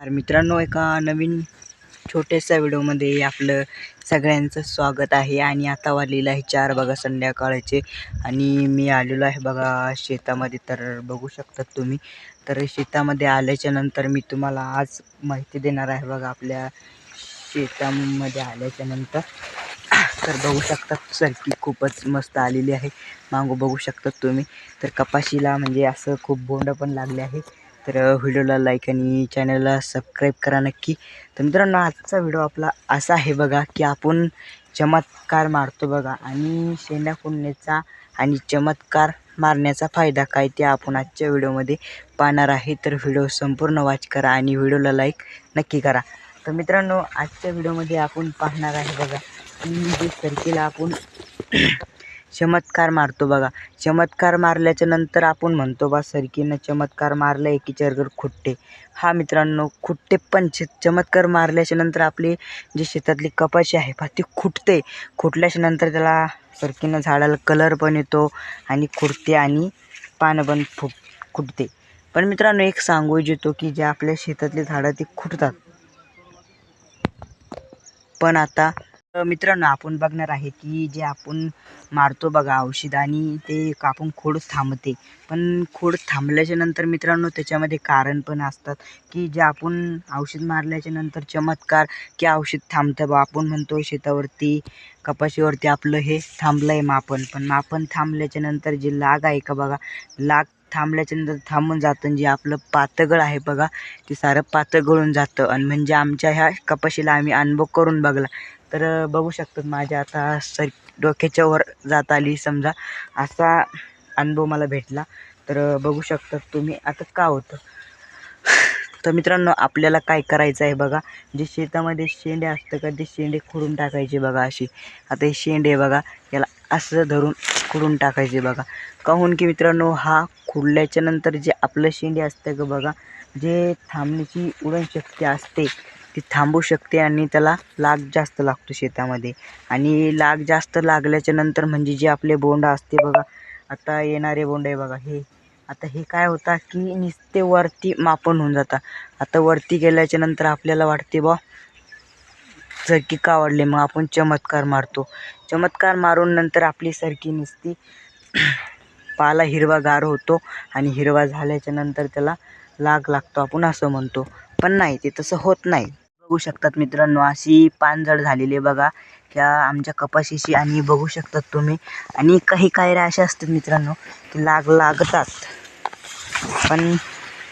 तर मित्रांनो एका नवीन छोट्याशा व्हिडिओमध्ये आपलं सगळ्यांचं स्वागत आहे. आणि आता वाजलेलं आहे चार बघा संध्याकाळचे. आणि मी आलेलो आहे बघा शेतामध्ये तर बघू शकतात तुम्ही. तर शेतामध्ये आल्याच्यानंतर मी तुम्हाला आज माहिती देणार आहे बघा आपल्या शेतामध्ये आल्याच्यानंतर. तर बघू शकतात सरकी खूपच मस्त आलेली आहे. मागू बघू शकतात तुम्ही. तर कपाशीला म्हणजे असं खूप बोंड पण लागले आहे. तर व्हिडिओला लाईक आणि चॅनलला सबस्क्राईब करा नक्की. तर मित्रांनो आजचा व्हिडिओ आपला असा आहे बघा की आपण चमत्कार मारतो बघा. आणि शेंड्या फोडण्याचा आणि चमत्कार मारण्याचा फायदा काय ते आपण आजच्या व्हिडिओमध्ये पाहणार आहे. तर व्हिडिओ संपूर्ण वाच करा आणि व्हिडिओला लाईक नक्की करा. तर मित्रांनो आजच्या व्हिडिओमध्ये आपण पाहणार आहे बघा की जे सर्कीला आपण चमत्कार मारतो बघा. चमत्कार मारल्याच्या नंतर आपण म्हणतो बा सरकीनं चमत्कार मारलं एकीच्या खुट्टे. हा मित्रांनो खुट्टे पण चमत्कार मारल्याच्या नंतर आपली जी शेतातली कपाशी आहे बा ती खुटते. खुटल्याच्या नंतर त्याला सरकीनं झाडाला कलर पण येतो आणि खुडते आणि पानं पण फुट खुटते. पण मित्रांनो एक सांगू इच्छितो की जे आपल्या शेतातली झाडं ती खुटतात. पण आता मित्रांनो आपण बघणार आहे की जे आपण मारतो बघा औषध आणि ते कापून खोड थांबते. पण खोड थांबल्याच्या नंतर मित्रांनो त्याच्यामध्ये कारण पण असतात की जे आपण औषध मारल्याच्या नंतर चमत्कार की औषध थांबतं बा. आपण म्हणतो शेतावरती कपाशीवरती आपलं हे थांबलं आहे मापन. पण मापन थांबल्याच्या नंतर जी लाग आहे का बघा लाग थांबल्याच्या नंतर थांबून जातं. आणि जे आपलं पातगळ आहे बघा ते सारं पातळ गळून जातं. आणि म्हणजे आमच्या ह्या कपाशीला आम्ही अनुभव करून बघला. तर बघू शकतात माझ्या आता सर डोक्याच्या वर जात आली समजा असा अनुभव मला भेटला. तर बघू शकतात तुम्ही आता का होतं. तर मित्रांनो आपल्याला काय करायचं आहे बघा. जे शेतामध्ये शेंडे असतं का ते शेंडे खुडून टाकायचे बघा अशी. आता हे शेंडे बघा याला असं धरून खुडून टाकायचे बघा. काहून की मित्रांनो हा खुडल्याच्या नंतर जे आपलं शेंडे असतं का बघा जे थांबण्याची उडनशक्ती असते ती थांबू शकते आणि त्याला लाग जास्त लागतो शेतामध्ये. आणि लाग जास्त लागल्याच्या नंतर म्हणजे जे आपले बोंड असते बघा आता येणारे बोंड आहे बघा हे आता हे काय होता की नुसते वरती मापन होऊन जाता. आता वरती गेल्याच्यानंतर आपल्याला वाटते बा सरकी का वाढले मग आपण चमत्कार मारतो. चमत्कार मारून नंतर आपली सरकी नुसती पाला हिरवागार होतो आणि हिरवा झाल्याच्यानंतर त्याला लाग लागतो आपण असं म्हणतो. पण नाही ते तसं होत नाही. बघू शकतात मित्रांनो अशी पानझड झालेली आहे बघा. त्या आमच्या कपाशीशी आणि बघू शकतात तुम्ही. आणि काही कायऱ्या अशा असतात मित्रांनो की लाग लागतात. पण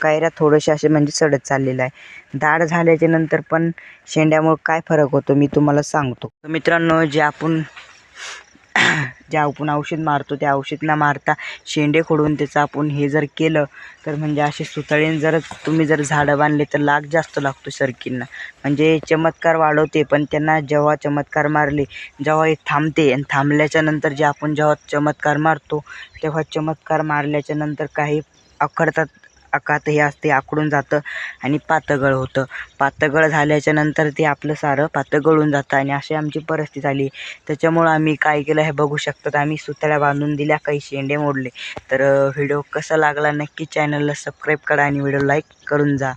कायऱ्या थोडेसे असे म्हणजे सडत चाललेलं आहे. दाढ झाल्याच्यानंतर पण शेंड्यामुळे काय फरक होतो मी तुम्हाला सांगतो. मित्रांनो जे आपण जे आपण औषध मारतो त्या औषध न मारता. शेंडे खोडून त्याचं आपण हे जर केलं तर म्हणजे असे सुतळेन जर तुम्ही जर झाडं बांधले तर लाग जास्त लागतो सरकींना. म्हणजे चमत्कार वाढवते पण त्यांना जेव्हा चमत्कार मारले जेव्हा हे थांबते आणि थांबल्याच्या नंतर जे आपण जेव्हा चमत्कार मारतो तेव्हा चमत्कार मारल्याच्या नंतर काही अखडतात आकात हे असते आकडून जातं आणि पातगळ होतं. पातगळ झाल्याच्यानंतर ते आपलं सारं पातळ गळून जातं आणि अशी आमची परिस्थिती झाली. त्याच्यामुळं आम्ही काय केलं हे बघू शकतात. आम्ही सुतळ्या बांधून दिल्या काही शेंडे मोडले. तर व्हिडिओ कसा लागला नक्की चॅनलला सबस्क्राईब करा आणि व्हिडिओ लाईक करून जा.